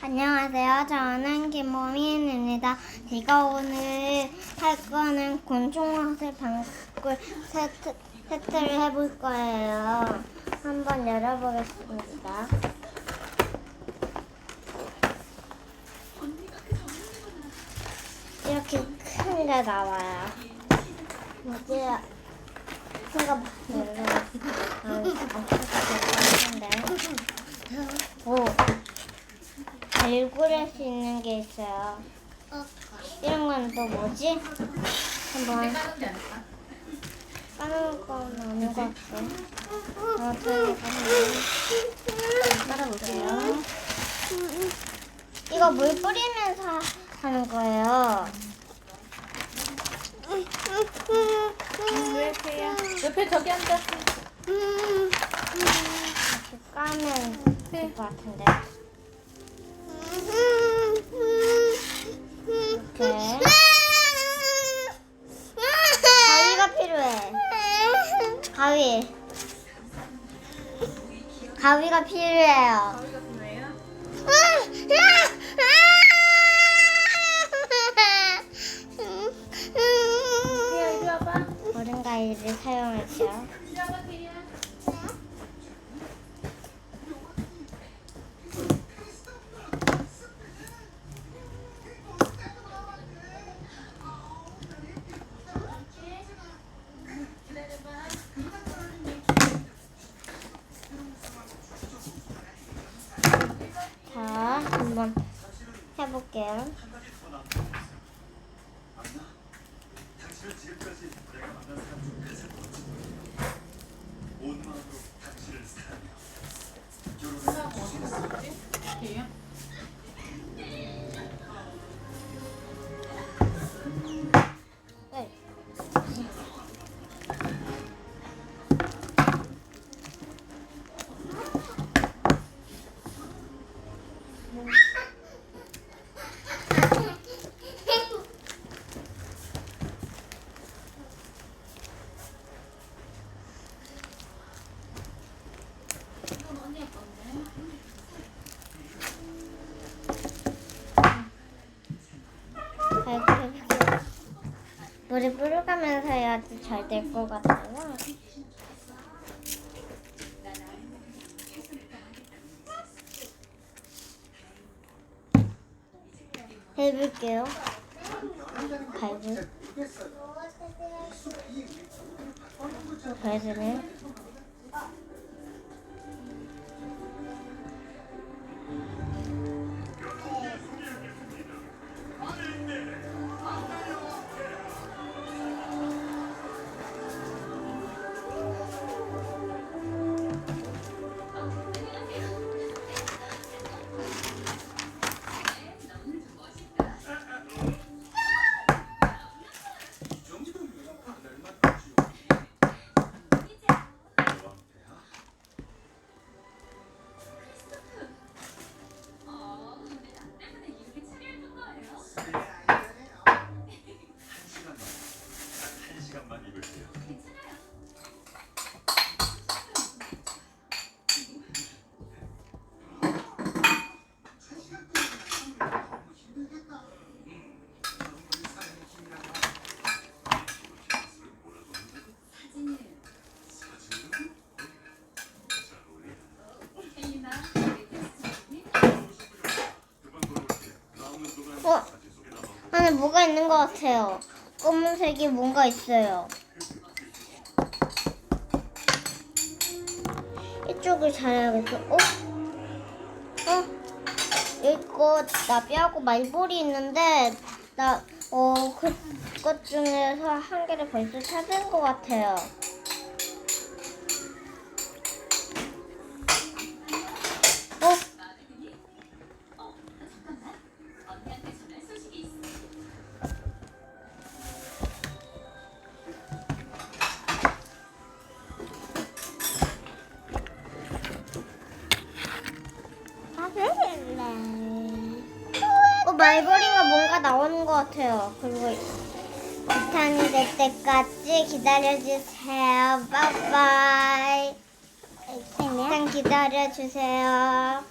안녕하세요. 저는 김보민입니다. 제가 오늘 할 거는 곤충화살 방울 세트, 세트를 해볼 거예요. 한번 열어보겠습니다. 이렇게 큰 게 나와요. 이제 제가 열어 없을 것 같은데. 오. 발굴할 수 있는 게 있어요. 이런 건 또 뭐지? 한번 까는 게 아닐까? 까는 건 아닌 것 같고. 어, 저희가 한번 깔아볼게요. 이거 물 뿌리면서 하는 거예요. 옆에 저기 앉아. 이렇게 까면 될 것 같은데. 이렇게. 가위가 필요해. 가위. 가위가 필요해요. 가위가 필요해요? 태야 이리 와봐. 어른 가위를 사용할게요. 이리 와봐 태야. 한번 해볼게요. 당신은 지금까지 내가 만난 사람 중 가장 물을 뿌려가면서 해야지 잘 될 것 같아요. 해볼게요. 발굴. 발굴을. 뭐가 있는 것 같아요. 검은색이 뭔가 있어요. 이쪽을 잘해야겠어. 어? 어? 이거 나 뼈하고 말벌이 있는데 나 어 그것 중에서 한 개를 벌써 찾은 것 같아요. 어, 말벌이가 뭔가 나오는 것 같아요. 그리고 비탄이 될 때까지 기다려주세요. 빠이빠이. 일단 기다려주세요.